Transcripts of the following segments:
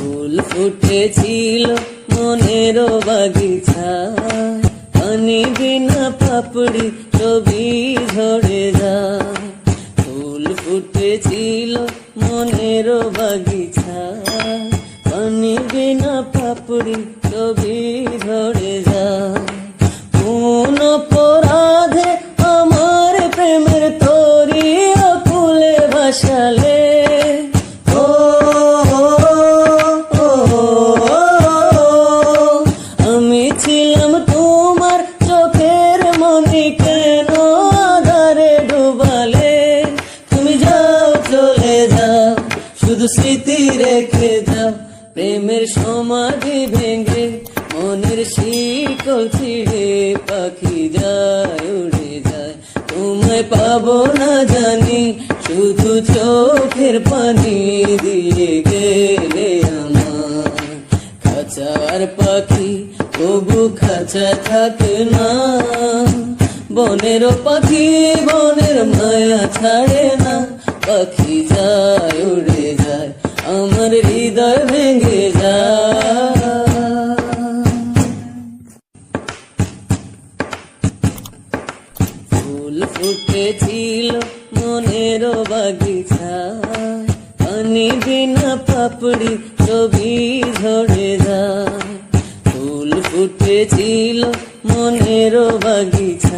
ফুল ফুটেছিল মনের বাগিচায় পানি বিনা পাপড়ি ছবি ঝরে যায়। ফুল ফুটেছিল মনের বাগিচায় পানি বিনা পাপড়ি ছবি ঝরে যায়। কোন স্মৃতি রেখে যাও প্রেমের সমাধি ভেঙে, মনের শিকল ছিঁড়ে, পাখি যায়, উড়ে যায়। তোমায় পাবো না জানি, শুধু চোখের পানি দিয়ে গেলে আমার। খাঁচার পাখি, তবু খাঁচা থাকে না। বনের পাখি, বনের মায়া ছাড়ে না। পাখি যায়, উড়ে যায়, আমার হৃদয় ভেঙে যায়। ফুল ফুটেছিল মনের বাগিচা পানি বিনা পাপড়ি ছবি ঝরে যায়। ফুল ফুটেছিল মনের বাগিচায়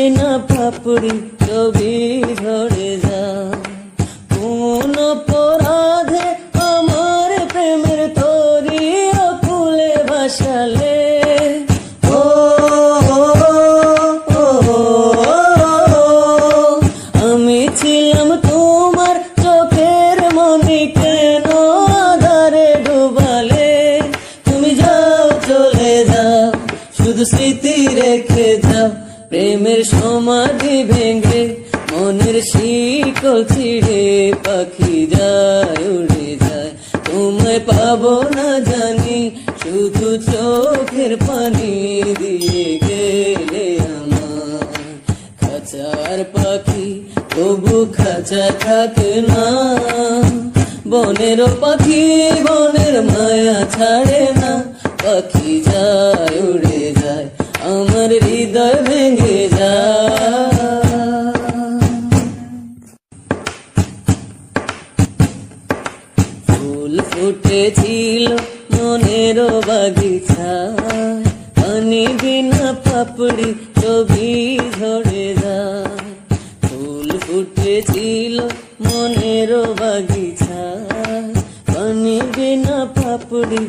পানি বিনা পাপড়ি ছবি ঝরে যায়। কোন অপরাধে আমার প্রেমের তরি ফুলে ভাসালে। ও, আমি ছিলাম তোমার চোখের মনি কেন আধারে ডুবালে? তুমি যাও চলে যাও শুধু স্মৃতি রেখে যাও। প্রেমের সমাধি ভেঙে মনের শিকল ছিঁড়ে পাখি যায়, উড়ে যায়। তোমায় পাবো না জানি, শুধু চোখের পানি দিয়ে গেলে আমার। খাঁচার পাখি, তবু খাঁচা থাকে না। বনের পাখি, বনের মায়া ছাড়ে না। পাখি যায়, উড়ে যায়। আমার হৃদয় ভেঙে যায় ফুল ফুটেছিল মনের বাগিচায় পানি বিনা পাপড়ি ছবি ঝরে যায়। ফুল ফুটেছিল মনের বাগিচায় পানি বিনা পাপড়ি